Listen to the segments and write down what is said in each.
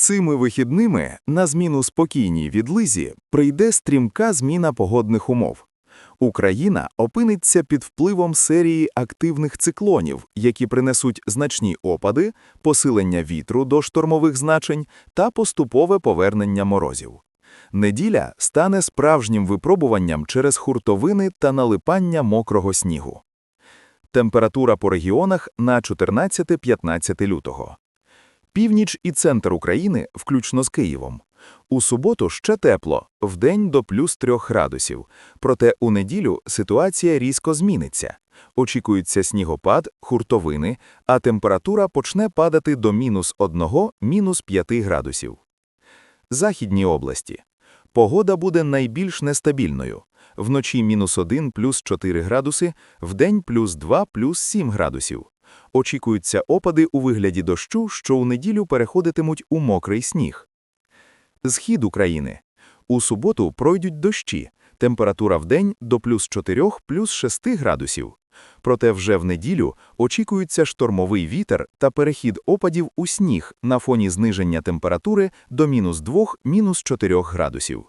Цими вихідними на зміну спокійній відлизі прийде стрімка зміна погодних умов. Україна опиниться під впливом серії активних циклонів, які принесуть значні опади, посилення вітру до штормових значень та поступове повернення морозів. Неділя стане справжнім випробуванням через хуртовини та налипання мокрого снігу. Температура по регіонах на 14-15 лютого. Північ і центр України, включно з Києвом. У суботу ще тепло, вдень до плюс 3 градусів. Проте у неділю ситуація різко зміниться. Очікується снігопад, хуртовини, а температура почне падати до мінус 1, мінус 5 градусів. Західні області. Погода буде найбільш нестабільною. Вночі мінус 1 плюс 4 градуси, вдень плюс 2 плюс 7 градусів. Очікуються опади у вигляді дощу, що у неділю переходитимуть у мокрий сніг. Схід України. У суботу пройдуть дощі, температура вдень до плюс 4 плюс 6 градусів. Проте вже в неділю очікується штормовий вітер та перехід опадів у сніг на фоні зниження температури до мінус 2 мінус 4 градусів.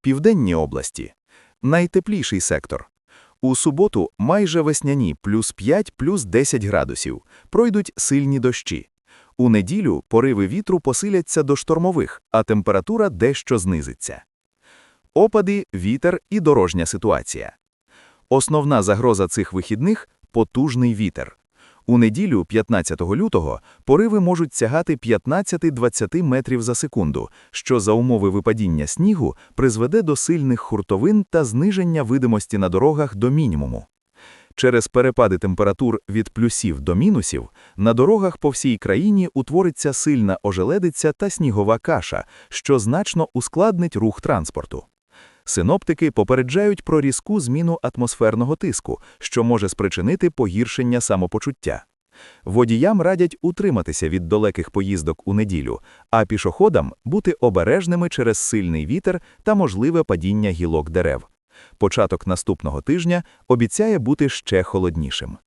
Південні області. Найтепліший сектор. У суботу майже весняні плюс 5 плюс 10 градусів. Пройдуть сильні дощі. У неділю пориви вітру посиляться до штормових, а температура дещо знизиться. Опади, вітер і дорожня ситуація. Основна загроза цих вихідних – потужний вітер. У неділю, 15 лютого, пориви можуть сягати 15-20 метрів за секунду, що за умови випадіння снігу призведе до сильних хуртовин та зниження видимості на дорогах до мінімуму. Через перепади температур від плюсів до мінусів на дорогах по всій країні утвориться сильна ожеледиця та снігова каша, що значно ускладнить рух транспорту. Синоптики попереджають про різку зміну атмосферного тиску, що може спричинити погіршення самопочуття. Водіям радять утриматися від далеких поїздок у неділю, а пішоходам бути обережними через сильний вітер та можливе падіння гілок дерев. Початок наступного тижня обіцяє бути ще холоднішим.